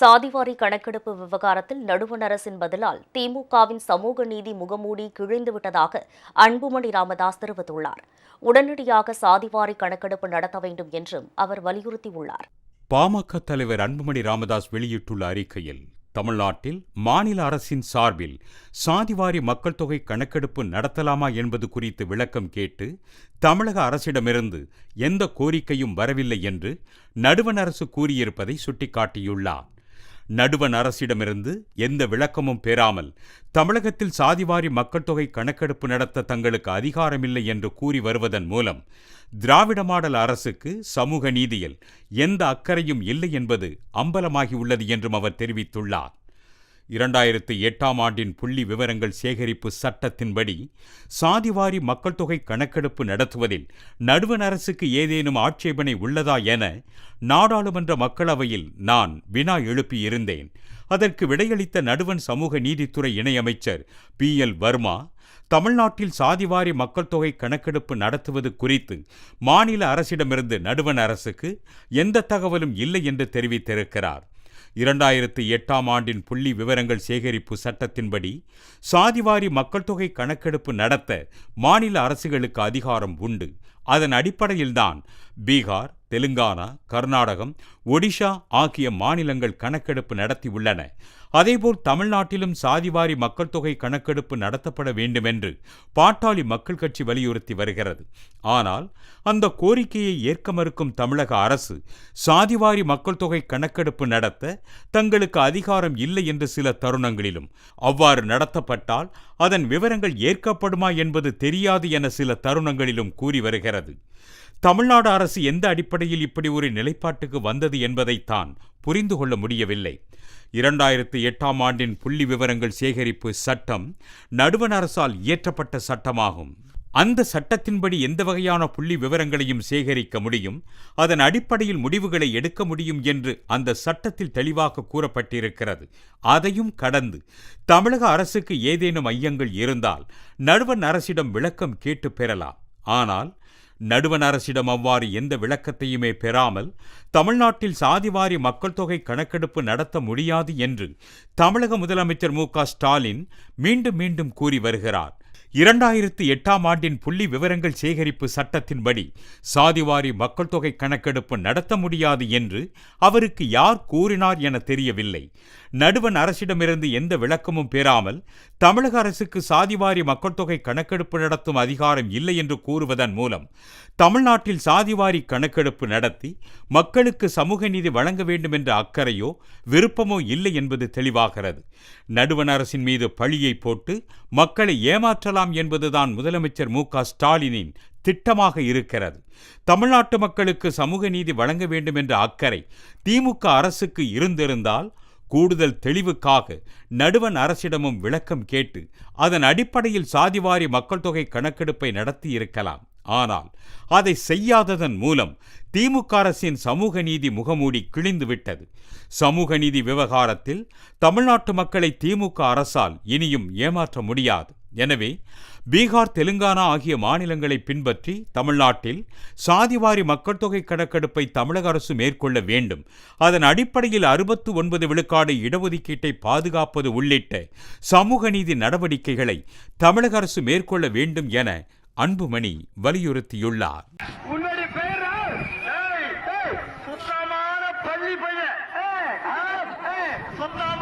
சாதிவாரி கணக்கெடுப்பு விவகாரத்தில் நடுவண் அரசின் பதிலால் திமுகவின் சமூக நீதி முகமூடி கிழிந்துவிட்டதாக அன்புமணி ராமதாஸ் தெரிவித்துள்ளார். உடனடியாக சாதிவாரி கணக்கெடுப்பு நடத்த வேண்டும் என்றும் அவர் வலியுறுத்தியுள்ளார். பாமக தலைவர் அன்புமணி ராமதாஸ் வெளியிட்டுள்ள அறிக்கையில் தமிழ்நாட்டில் மாநில அரசின் சார்பில் சாதிவாரி மக்கள் தொகை கணக்கெடுப்பு நடத்தலாமா என்பது குறித்து விளக்கம் கேட்டு தமிழக அரசிடமிருந்து எந்த கோரிக்கையும் வரவில்லை என்று நடுவண் அரசு கூறியிருப்பதை சுட்டிக்காட்டியுள்ளார். நடுவன் அரசிடமிருந்து எந்த விளக்கமும் பெறாமல் தமிழகத்தில் சாதிவாரி மக்கள் தொகை கணக்கெடுப்பு நடத்த தங்களுக்கு அதிகாரமில்லை என்று கூறி வருவதன் மூலம் திராவிட மாடல் அரசுக்கு சமூக நீதியில் எந்த அக்கறையும் இல்லை என்பது அம்பலமாகியுள்ளது என்றும் அவர் தெரிவித்துள்ளார். இரண்டாயிரத்து எட்டாம் ஆண்டின் புள்ளி விவரங்கள் சேகரிப்பு சட்டத்தின்படி சாதிவாரி மக்கள் தொகை கணக்கெடுப்பு நடத்துவதில் நடுவண் அரசுக்கு ஏதேனும் ஆட்சேபனை உள்ளதா என நாடாளுமன்ற மக்களவையில் நான் வினா எழுப்பியிருந்தேன். அதற்கு விடையளித்த நடுவண் சமூக நீதித்துறை இணையமைச்சர் பி. எல். வர்மா தமிழ்நாட்டில் சாதிவாரி மக்கள் தொகை கணக்கெடுப்பு நடத்துவது குறித்து மாநில அரசிடமிருந்து நடுவண் அரசுக்கு எந்த தகவலும் இல்லை என்று தெரிவித்திருக்கிறார். இரண்டாயிரத்து எட்டாம் ஆண்டின் புள்ளி விவரங்கள் சேகரிப்பு சட்டத்தின்படி சாதிவாரி மக்கள் தொகை கணக்கெடுப்பு நடத்த மாநில அரசுகளுக்கு அதிகாரம் உண்டு. அதன் அடிப்படையில்தான் பீகார் தெலுங்கானா கர்நாடகம் ஒடிஷா ஆகிய மாநிலங்கள் கணக்கெடுப்பு நடத்தியுள்ளன. அதேபோல் தமிழ்நாட்டிலும் சாதிவாரி மக்கள் தொகை கணக்கெடுப்பு நடத்தப்பட வேண்டுமென்று பாட்டாளி மக்கள் கட்சி வலியுறுத்தி வருகிறது. ஆனால் அந்த கோரிக்கையை ஏற்க மறுக்கும் தமிழக அரசு சாதிவாரி மக்கள் தொகை கணக்கெடுப்பு நடத்த தங்களுக்கு அதிகாரம் இல்லை என்று சில தருணங்களிலும். அவ்வாறு நடத்தப்பட்டால் அதன் விவரங்கள் ஏற்கப்படுமா என்பது தெரியாது என சில தருணங்களிலும் கூறி வருகிறது. தமிழ்நாடு அரசு எந்த அடிப்படையில் இப்படி ஒரு நிலைப்பாட்டுக்கு வந்தது என்பதைத்தான் புரிந்து கொள்ள முடியவில்லை. இரண்டாயிரத்து எட்டாம் ஆண்டின் புள்ளி விவரங்கள் சேகரிப்பு சட்டம் நடுவண் அரசால் இயற்றப்பட்ட சட்டமாகும். அந்த சட்டத்தின்படி எந்த வகையான புள்ளி விவரங்களையும் சேகரிக்க முடியும் அதன் அடிப்படையில் முடிவுகளை எடுக்க முடியும் என்று அந்த சட்டத்தில் தெளிவாக கூறப்பட்டிருக்கிறது. அதையும் கடந்து தமிழக அரசுக்கு ஏதேனும் ஐயங்கள் இருந்தால் நடுவண் அரசிடம் விளக்கம் கேட்டு பெறலாம். ஆனால் நடுவண் அரசிடம் அவ்வாறு எந்த விளக்கத்தையுமே பெறாமல் தமிழ்நாட்டில் சாதிவாரி மக்கள் தொகை கணக்கெடுப்பு நடத்த முடியாது என்று தமிழக முதலமைச்சர் மு க ஸ்டாலின் மீண்டும் மீண்டும் கூறி வருகிறார். இரண்டாயிரத்து எட்டாம் ஆண்டின் புள்ளி விவரங்கள் சேகரிப்பு சட்டத்தின்படி சாதிவாரி மக்கள் தொகை கணக்கெடுப்பு நடத்த முடியாது என்று அவருக்கு யார் கூறினார் என தெரியவில்லை. நடுவன் அரசிடமிருந்து எந்த விளக்கமும் பெறாமல் தமிழக அரசுக்கு சாதிவாரி மக்கள் தொகை கணக்கெடுப்பு நடத்தும் அதிகாரம் இல்லை என்று கூறுவதன் மூலம் தமிழ்நாட்டில் சாதிவாரி கணக்கெடுப்பு நடத்தி மக்களுக்கு சமூக நீதி வழங்க வேண்டும் என்ற அக்கறையோ விருப்பமோ இல்லை என்பது தெளிவாகிறது. நடுவன் அரசின் மீது பழியை போட்டு மக்களை ஏமாற்றலாம் என்பதுதான் முதலமைச்சர் மு க ஸ்டாலினின் திட்டமாக இருக்கிறது. தமிழ்நாட்டு மக்களுக்கு சமூக நீதி வழங்க வேண்டும் என்ற அக்கறை திமுக அரசுக்கு இருந்திருந்தால் கூடுதல் தெளிவுக்காக நடுவன் அரசிடமும் விளக்கம் கேட்டு அதன் அடிப்படையில் சாதிவாரி மக்கள் தொகை கணக்கெடுப்பை நடத்தி இருக்கலாம். ஆனால் அதை செய்யாததன் மூலம் திமுக அரசின் சமூக நீதி முகமூடி கிழிந்துவிட்டது சமூக நீதி விவகாரத்தில் தமிழ்நாட்டு மக்களை திமுக அரசால் இனியும் ஏமாற்ற முடியாது. எனவே பீகார் தெலுங்கானா ஆகிய மாநிலங்களை பின்பற்றி தமிழ்நாட்டில் சாதிவாரி மக்கள் தொகை கணக்கெடுப்பை தமிழக அரசு மேற்கொள்ள வேண்டும். அதன் அடிப்படையில் அறுபத்து ஒன்பது விழுக்காடு இடஒதுக்கீட்டை பாதுகாப்பது உள்ளிட்ட சமூக நீதி நடவடிக்கைகளை தமிழக அரசு மேற்கொள்ள வேண்டும் என அன்புமணி வலியுறுத்தியுள்ளார். சுத்தமான